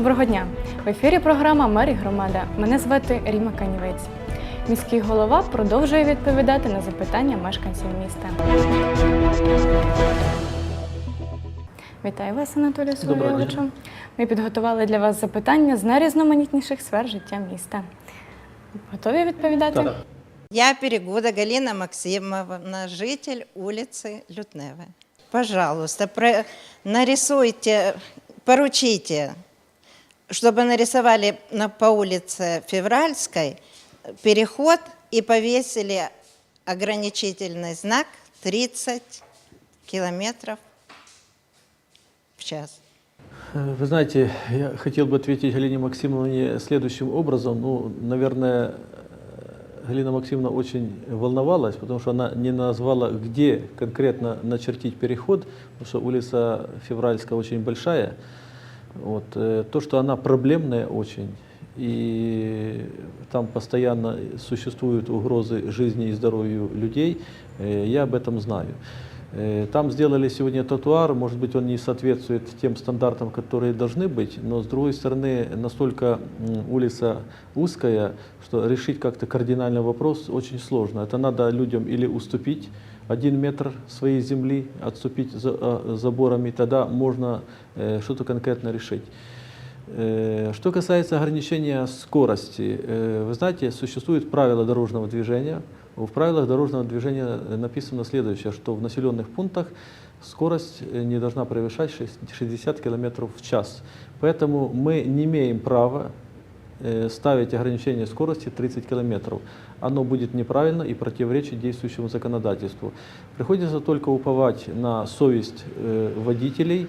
Доброго дня! В ефірі програма Мері Громада. Мене звати Ріма Канівець. Міський голова продовжує відповідати на запитання мешканців міста. Вітаю вас, Анатолію. Соловйовичу. Ми підготували для вас запитання з найрізноманітніших сфер життя міста. Готові відповідати? Так. Я Перегуда Галина Максимовна, житель улицы Лютневой. Пожалуйста, про- нарисуйте, поручите, чтобы нарисовали на, по улице Февральской переход и повесили ограничительный знак 30 километров в час. Вы знаете, я хотел бы ответить Галине Максимовне следующим образом. Ну, наверное, Галина Максимовна очень волновалась, потому что она не назвала, где конкретно начертить переход, потому что улица Февральская очень большая. Вот. э, То, что она проблемная очень, и там постоянно существуют угрозы жизни и здоровью людей, э, я об этом знаю. Э, Там сделали сегодня тротуар, может быть, он не соответствует тем стандартам, которые должны быть, но с другой стороны, настолько м, улица узкая, что решить как-то кардинальный вопрос очень сложно. Это надо людям или уступить один метр своей земли, отступить за э, заборами, тогда можно э, что-то конкретно решить. Э, Что касается ограничения скорости, э, вы знаете, существуют правила дорожного движения. В правилах дорожного движения э, написано следующее, что в населенных пунктах скорость э, не должна превышать шесть- 60 км в час. Поэтому мы не имеем права э, ставить ограничение скорости 30 километров. Оно будет неправильно и противоречит действующему законодательству. Приходится только уповать на совесть э, водителей,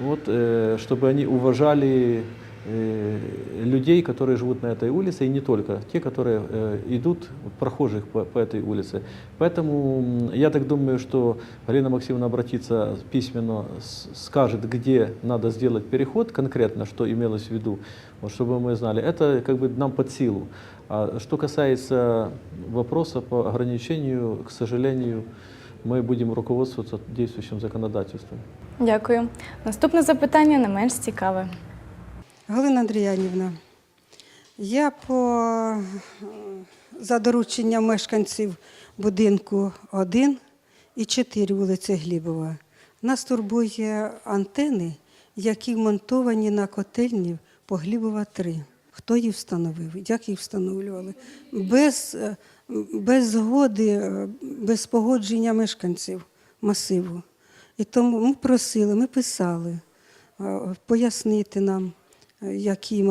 вот, э, чтобы они уважали э, людей, которые живут на этой улице, и не только, те, которые э, идут, прохожих по, по этой улице. Поэтому м, я так думаю, что Галина Максимовна обратится письменно, с- скажет, где надо сделать переход, конкретно, что имелось в виду, вот, чтобы мы знали. Это как бы нам под силу. А что касается вопроса по ограничению, к сожалению, мы будем руководствоваться действующим законодательством. Дякую. Наступне запитання не менш цікаве. Галина Андріянівна, я по за дорученням мешканців будинку 1 і 4 вулиці Глібова. Нас турбує антени, які вмонтовані на котельні по Глібова 3. Хто їх встановив? Як їх встановлювали? Без, без згоди, без погодження мешканців масиву. І тому ми просили, ми писали е, пояснити нам, які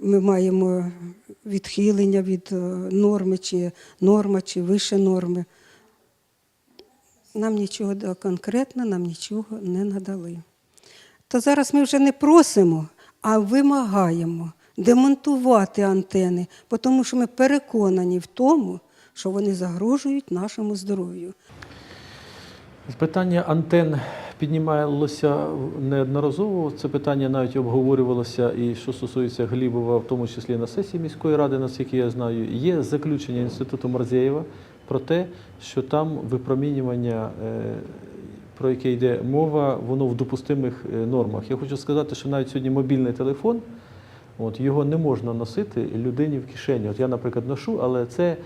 ми маємо відхилення від е, норми, чи норма, чи вище норми. Нам нічого конкретно, нам нічого не надали. То зараз ми вже не просимо, а вимагаємо демонтувати антени, тому що ми переконані в тому, що вони загрожують нашому здоров'ю. Питання антен піднімалося неодноразово. Це питання навіть обговорювалося і що стосується Глібова, в тому числі на сесії міської ради, наскільки я знаю, є заключення інституту Марзєєва про те, що там випромінювання, е, про яке йде мова, воно в допустимих е, нормах. Я хочу сказати, що навіть сьогодні мобільний телефон. От, його не можна носити людині в кишені. От я, наприклад, ношу, але це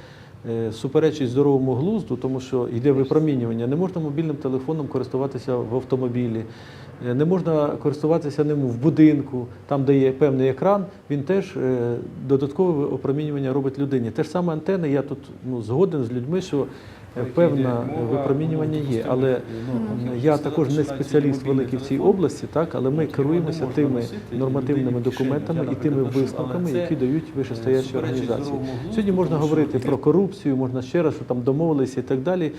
суперечить здоровому глузду, тому що йде випромінювання. Не можна мобільним телефоном користуватися в автомобілі, е, не можна користуватися ним в будинку, там, де є певний екран, він теж е, додаткове опромінювання робить людині. Те ж саме антени, я тут ну, згоден з людьми, що е, певне випромінювання є. Але я також не спеціаліст великий в цій області, так, але ми керуємося тими нормативними документами і тими висновками, які дають вищестоящі організації. Сьогодні можна говорити про корупцію, можна ще раз, там домовилися і так далі.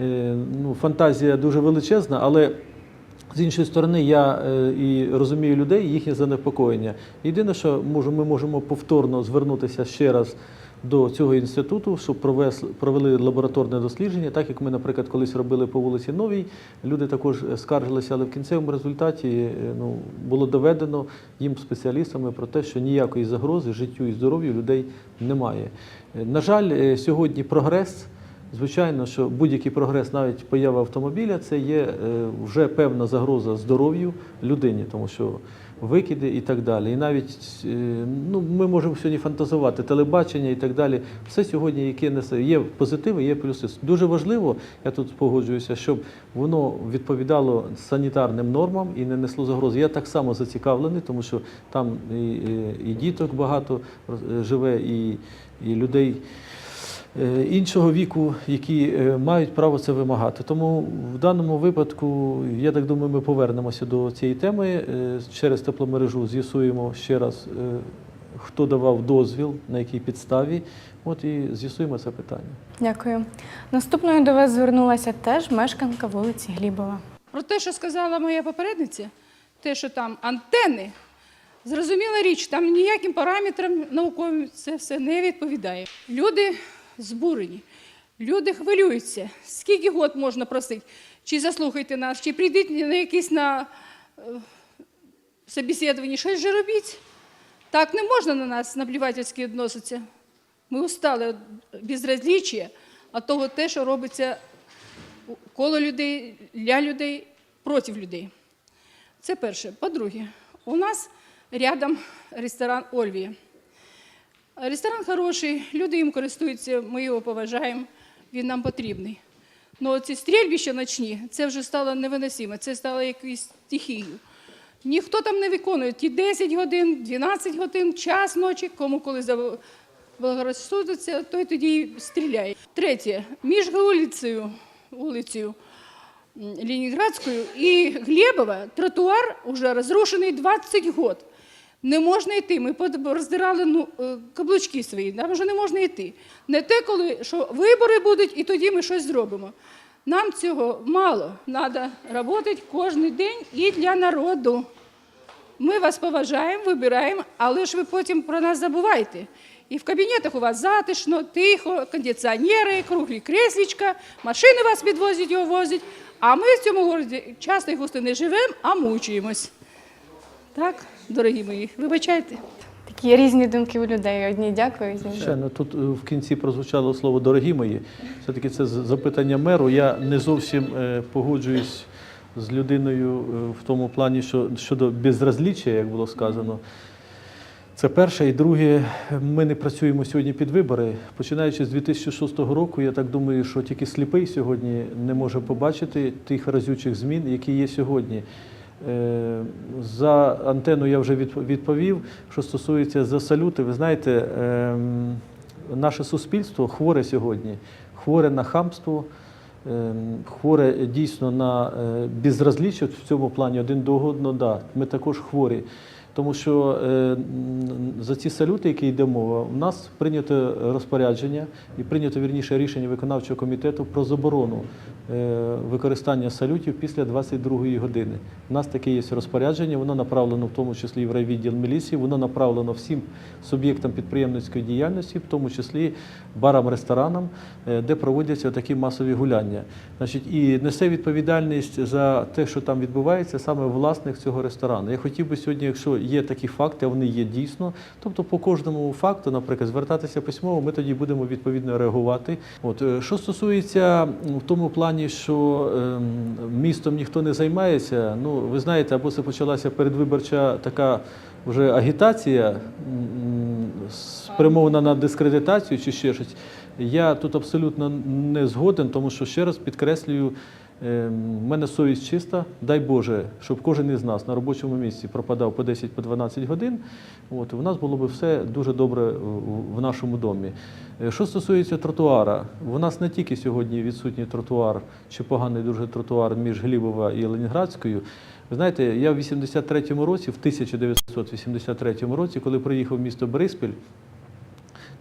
Е, Ну, фантазія дуже величезна, але з іншої сторони, я е, і розумію людей, їхнє занепокоєння. Єдине, що ми можемо повторно звернутися ще раз до цього інституту, щоб провели лабораторне дослідження, так як ми, наприклад, колись робили по вулиці Новій, люди також е, скаржилися, але в кінцевому результаті е, ну, було доведено їм спеціалістами про те, що ніякої загрози життю і здоров'ю людей немає. Е, На жаль, сьогодні прогрес. Звичайно, що будь-який прогрес, навіть поява автомобіля, це є вже певна загроза здоров'ю людині, тому що викиди і так далі. І навіть е, ну, ми можемо сьогодні фантазувати, телебачення і так далі. Все сьогодні, яке несе, є позитиви, є плюси. Дуже важливо, я тут погоджуюся, щоб воно відповідало санітарним нормам і не несло загрози. Я так само зацікавлений, тому що там і, і, і діток багато роз- живе, і, і людей е, іншого віку, які е, мають право це вимагати. Тому в даному випадку, я так думаю, ми повернемося до цієї теми е, через тепломережу, з'ясуємо ще раз, е, хто давав дозвіл, на якій підставі. От і з'ясуємо це питання. Дякую. Наступною до вас звернулася теж мешканка вулиці Глібова. Про те, що сказала моя попередниця, те, що там антени, зрозуміла річ, там ніяким параметрам науковим це все не відповідає. Люди збурені, люди хвилюються. Скільки год можна просити? Чи заслухайте нас, чи прийдіть на якісь на е, собеседування, щось же робіть. Так не можна на нас наплівательськи відноситися. Ми устали від безразліччя, а того те, що робиться коло людей, для людей, проти людей. Це перше. По-друге, у нас рядом ресторан Ольвія. Ресторан хороший, люди їм користуються, ми його поважаємо, він нам потрібний. Але ці стрільбища ночні, це вже стало невиносимо, це стало якоюсь стихією. Ніхто там не виконує ті 10 годин, 12 годин, час ночі, кому коли заблагорозсудиться, той тоді і стріляє. Третє, між вулицею, вулицею Ленинградською і Глебова тротуар вже розрушений 20 років. Не можна йти. Ми роздирали ну, е, каблучки свої, нам вже не можна йти. Не те, коли що вибори будуть, і тоді ми щось зробимо. Нам цього мало. Треба працювати кожен день і для народу. Ми вас поважаємо, вибираємо, але ж ви потім про нас забувайте. І в кабінетах у вас затишно, тихо, кондиціонери, круглі креслічка, машини вас підвозять і возять. А ми в цьому городі часто і густо не живемо, а мучуємось. Так, дорогі мої, вибачайте. Такі різні думки у людей. Одні дякують. Ще ну, тут е, в кінці прозвучало слово дорогі мої. Все-таки це запитання меру. Я не зовсім е, погоджуюсь з людиною е, в тому плані, що щодо безразліччя, як було сказано. Це перше. І друге, ми не працюємо сьогодні під вибори. Починаючи з 2006 року, я так думаю, що тільки сліпий сьогодні не може побачити тих разючих змін, які є сьогодні. Е, За антенну я вже відповів. Що стосується за салюти, ви знаєте, ем, наше суспільство хворе сьогодні, хворе на хамство, ем, хворе дійсно на е, безразліччя в цьому плані один до одного. Да, ми також хворі. Тому що е, за ці салюти, які йде мова, у нас прийнято розпорядження і прийнято вірніше рішення виконавчого комітету про заборону е, використання салютів після 22-ї години. У нас таке є розпорядження, воно направлено в тому числі і в райвідділ міліції, воно направлено всім суб'єктам підприємницької діяльності, в тому числі барам, ресторанам, е, де проводяться такі масові гуляння. Значить, і несе відповідальність за те, що там відбувається, саме власник цього ресторану. Я хотів би сьогодні, якщо є такі факти, вони є дійсно, тобто по кожному факту, наприклад, звертатися письмово, ми тоді будемо відповідно реагувати. От е, що стосується в тому плані, що ем, містом ніхто не займається, ну ви знаєте, або це почалася передвиборча така вже агітація спрямована на дискредитацію чи ще щось. Я тут абсолютно не згоден, тому що ще раз підкреслюю, в мене совість чиста. Дай Боже, щоб кожен із нас на робочому місці пропадав по 10-12 годин. От, у нас було б все дуже добре в- нашому домі. Е, Що стосується тротуара, у нас не тільки сьогодні відсутній тротуар чи поганий дуже тротуар між Глібова і Ленінградською. Ви знаєте, я в 83-му році, в 1983 році, коли приїхав в місто Бориспіль,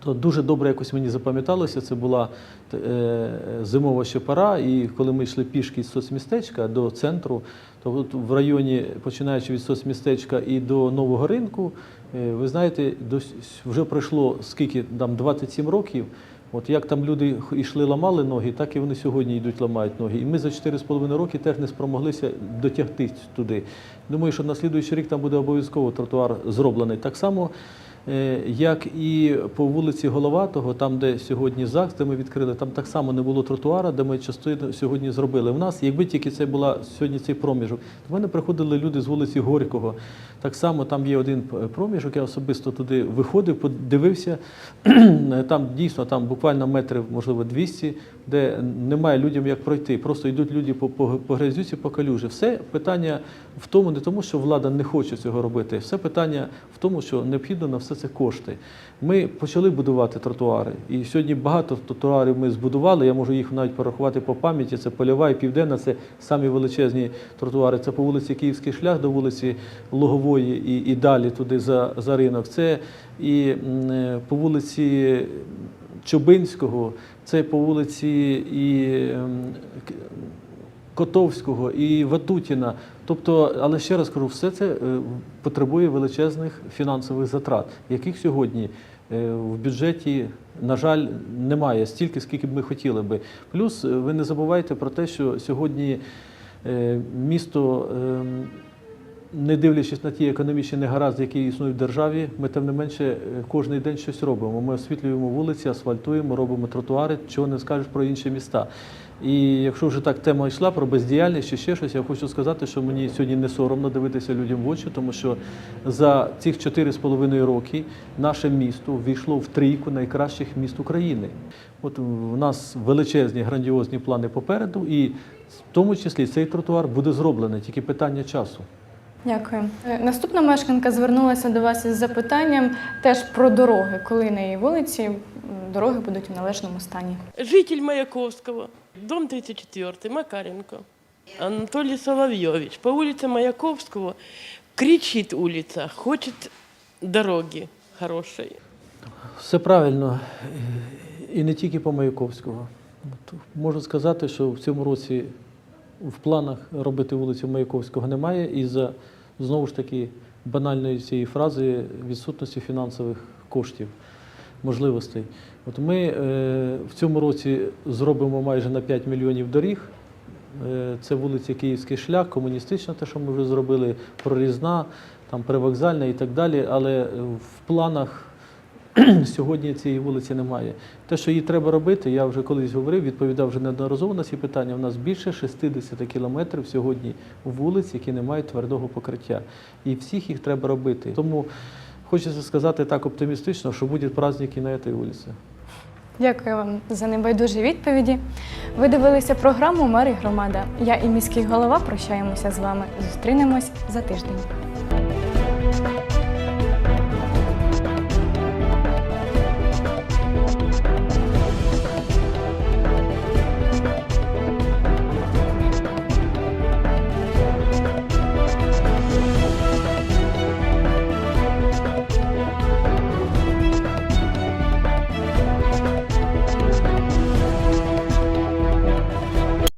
то дуже добре якось мені запам'яталося. Це була е, зимова ще пора, і коли ми йшли пішки з соцмістечка до центру, то от в районі, починаючи від соцмістечка і до нового ринку, е, ви знаєте, до, с- вже пройшло скільки там 27 років. От як там люди йшли, ламали ноги, так і вони сьогодні йдуть, ламають ноги. І ми за 4,5 роки теж не спромоглися дотягти туди. Думаю, що на слідуючий рік там буде обов'язково тротуар зроблений. Так само Як і по вулиці Головатого, там, де сьогодні ЗАГС, де ми відкрили, там так само не було тротуара, де ми частину сьогодні зробили. В нас, якби тільки це була сьогодні цей проміжок, до мене приходили люди з вулиці Горького. Так само там є один проміжок, я особисто туди виходив, подивився. Там дійсно там буквально метрів, можливо, 200, де немає людям як пройти. Просто йдуть люди по, по, по грязюці, по калюжі. Все питання в тому, не тому, що влада не хоче цього робити. Все питання в тому, що необхідно на все це кошти. Ми почали будувати тротуари. І сьогодні багато тротуарів ми збудували. Я можу їх навіть порахувати по пам'яті. Це польова і південна, це самі величезні тротуари. Це по вулиці Київський шлях до вулиці Логової і, і далі туди за, за ринок. Це і е, по вулиці Чубинського, це по вулиці і Котовського, і Ватутіна. Тобто, але ще раз кажу, все це е, потребує величезних фінансових затрат, яких сьогодні е, в бюджеті, на жаль, немає стільки, скільки б ми хотіли би. Плюс е, ви не забувайте про те, що сьогодні місто. Не дивлячись на ті економічні негаразди, які існують в державі, ми тим не менше е, кожен день щось робимо. Ми освітлюємо вулиці, асфальтуємо, робимо тротуари, чого не скажеш про інші міста. І якщо вже так тема йшла про бездіяльність чи ще щось, я хочу сказати, що мені сьогодні не соромно дивитися людям в очі, тому що за цих 4,5 роки наше місто ввійшло в трійку найкращих міст України. От у нас величезні грандіозні плани попереду, і в тому числі цей тротуар буде зроблений, тільки питання часу. Дякую. Е, Наступна мешканка звернулася до вас із запитанням теж про дороги, коли на її вулиці дороги будуть у належному стані. Житель Маяковского, дом 34, Макаренко. Анатолий Соловьевич. По улице Маяковского кричит улица, хочет дороги хорошей. Все правильно. І не тільки по Маяковського. Можу сказати, що в цьому році в планах робити вулицю Маяковського немає із-за знову ж таки банальної цієї фрази відсутності фінансових коштів, можливостей. От ми е, в цьому році зробимо майже на 5 мільйонів доріг. Е, Це вулиця Київський шлях, комуністична, те, що ми вже зробили, прорізна, там привокзальна і так далі. Але в планах сьогодні цієї вулиці немає. Те, що її треба робити, я вже колись говорив, відповідав вже неодноразово на ці питання. У нас більше 60 кілометрів сьогодні вулиць, які не мають твердого покриття. І всіх їх треба робити. Тому хочеться сказати так оптимістично, що буде праздник і на цій вулиці. Дякую вам за небайдужі відповіді. Ви дивилися програму Мер громада. Я і міський голова прощаємося з вами. Зустрінемось за тиждень.